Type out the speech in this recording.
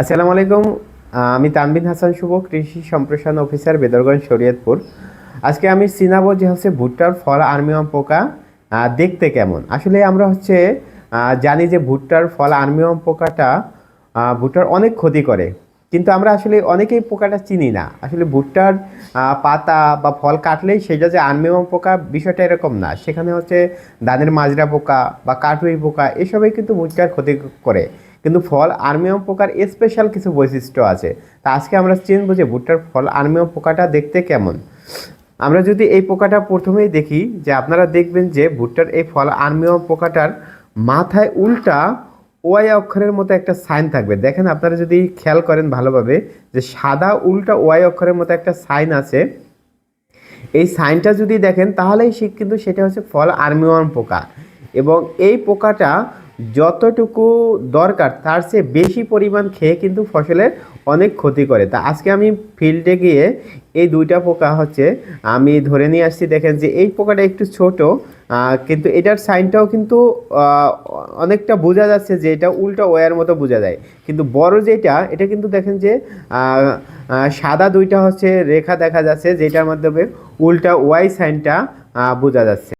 আসসালামু আলাইকুম। আমি তানবিন হাসান শুভ, কৃষি সম্প্রসারণ অফিসার, বেদরগঞ্জ শরীয়তপুর। আজকে আমি চিনাবো যে হচ্ছে ভুট্টার ফল আর্মিয়াম পোকা দেখতে কেমন? আসলে আমরা হচ্ছে জানি যে ভুট্টার ফল আর্মিয়াম পোকাটা ভুট্টার অনেক ক্ষতি করে। কিন্তু আমরা আসলে অনেকেই পোকাটা চিনি না। আসলে ভুট্টার পাতা বা ফল কাটলেই সেটা যে আর্মিয়াম পোকা বিষয়টা এরকম না। সেখানে হচ্ছে ধানের মাজরা পোকা বা কাটুই পোকা এসবই কিন্তু ভুট্টার ক্ষতি করে। কিন্তু ফল আর্মিয়াম পোকার স্পেশাল কিছু বৈশিষ্ট্য আছে। তা আজকে আমরা চিনবো যে ভুট্টার ফল আর্মিয়াম পোকাটা দেখতে কেমন। আমরা যদি এই পোকাটা প্রথমেই দেখি, যে আপনারা দেখবেন যে ভুট্টার এই ফল আর্মিয়াম পোকাটার মাথায় উল্টা ওয়াই অক্ষরের মতো একটা সাইন থাকবে। দেখেন আপনারা যদি খেয়াল করেন ভালোভাবে যে সাদা উল্টা ওয়াই অক্ষরের মতো একটা সাইন আছে। এই সাইনটা যদি দেখেন তাহলেই সে কিন্তু সেটা হচ্ছে ফল আর্মিওয়ান পোকা। এবং এই পোকাটা যতটুকু দরকার তার চেয়ে বেশি পরিমাণ খেয়ে কিন্তু ফসলের অনেক ক্ষতি করে। তা আজকে আমি ফিল্ডে গিয়ে এই দুইটা পোকা হচ্ছে, আমি ধরে নিয়ে আসছি। দেখেন যে এই পোকাটা একটু ছোট কিন্তু এটার সাইনটাও কিন্তু অনেকটা বোঝা যাচ্ছে যে এটা উল্টা ওয়ার মতো বোঝা যায়। কিন্তু বড় যেটা, এটা কিন্তু দেখেন যে সাদা দুইটা হচ্ছে রেখা দেখা যাচ্ছে, যেটার মাধ্যমে উল্টা ওয়াই সাইনটা বোঝা যাচ্ছে।